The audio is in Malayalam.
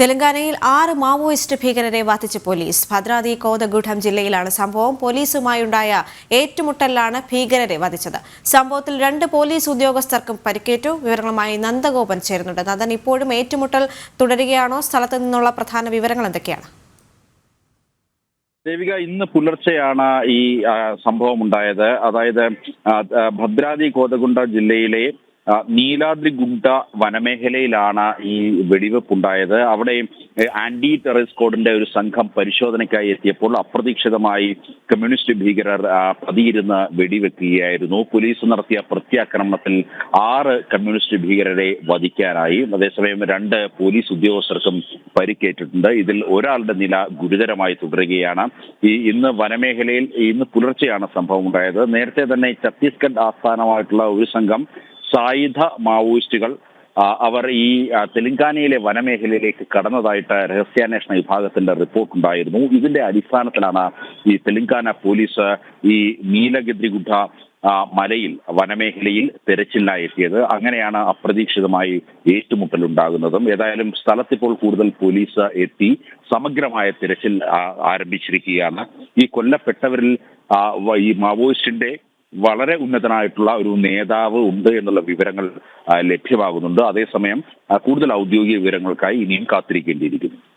തെലങ്കാനയിൽ ആറ് മാവോയിസ്റ്റ് ഭീകരരെ വധിച്ച് പോലീസ്. ഭദ്രാദി കോതഗുഡം ജില്ലയിലാണ് സംഭവം. പോലീസുമായുണ്ടായ ഏറ്റുമുട്ടലിലാണ് ഭീകരരെ വധിച്ചത്. സംഭവത്തിൽ രണ്ട് പോലീസ് ഉദ്യോഗസ്ഥർക്കും പരിക്കേറ്റു. വിവരങ്ങളുമായി നന്ദഗോപൻ ചേരുന്നുണ്ട്. നന്ദൻ ഇപ്പോഴും ഏറ്റുമുട്ടൽ തുടരുകയാണോ? സ്ഥലത്ത് നിന്നുള്ള പ്രധാന വിവരങ്ങൾ എന്തൊക്കെയാണ്? ദേവിക ഇന്ന് പുലർച്ചെയാണ് ഈ സംഭവം ഉണ്ടായത്. അതായത് ഭദ്രാദി കോതഗുണ്ട ജില്ലയിലെ ആ, നീലാദ്രിഗുണ്ട വനമേഖലയിലാണ് ഈ വെടിവെപ്പ് ഉണ്ടായത് അവിടെ ആന്റി ടെററിസ്റ്റ് കോഡിന്റെ ഒരു സംഘം പരിശോധനയ്ക്കായി എത്തിയപ്പോൾ അപ്രതീക്ഷിതമായി കമ്മ്യൂണിസ്റ്റ് ഭീകരർ പതിയിരുന്ന് വെടിവെക്കുകയായിരുന്നു. പോലീസ് നടത്തിയ പ്രത്യാക്രമണത്തിൽ ആറ് കമ്മ്യൂണിസ്റ്റ് ഭീകരരെ വധിക്കാനായി. അതേസമയം രണ്ട് പോലീസ് ഉദ്യോഗസ്ഥർക്കും പരിക്കേറ്റിട്ടുണ്ട്. ഇതിൽ ഒരാളുടെ നില ഗുരുതരമായി തുടരുകയാണ്. ഈ ഇന്ന് വനമേഖലയിൽ ഇന്ന് പുലർച്ചെയാണ് സംഭവം ഉണ്ടായത് നേരത്തെ തന്നെ ഛത്തീസ്ഗഡ് ആസ്ഥാനമായിട്ടുള്ള ഒരു സംഘം സായുധ മാവോയിസ്റ്റുകൾ അവർ ഈ തെലങ്കാനയിലെ വനമേഖലയിലേക്ക് കടന്നതായിട്ട് രഹസ്യാന്വേഷണ വിഭാഗത്തിന്റെ റിപ്പോർട്ട് ഉണ്ടായിരുന്നു ഇതിന്റെ അടിസ്ഥാനത്തിലാണ് ഈ തെലങ്കാന പോലീസ് ഈ നീലഗിദ്രിഗുഡ മലയിൽ വനമേഖലയിൽ തെരച്ചിലിനായി എത്തിയത്. അങ്ങനെയാണ് അപ്രതീക്ഷിതമായി ഏറ്റുമുട്ടൽ ഉണ്ടാകുന്നതും ഏതായാലും സ്ഥലത്തിപ്പോൾ കൂടുതൽ പോലീസ് എത്തി സമഗ്രമായ തിരച്ചിൽ ആരംഭിച്ചിരിക്കുകയാണ്. ഈ കൊല്ലപ്പെട്ടവരിൽ ഈ മാവോയിസ്റ്റിന്റെ വളരെ ഉന്നതനായിട്ടുള്ള ഒരു നേതാവ് ഉണ്ട് എന്നുള്ള വിവരങ്ങൾ ലഭ്യമാകുന്നുണ്ട്. അതേസമയം കൂടുതൽ ഔദ്യോഗിക വിവരങ്ങൾക്കായി ഇനിയും കാത്തിരിക്കേണ്ടിയിരിക്കുന്നു.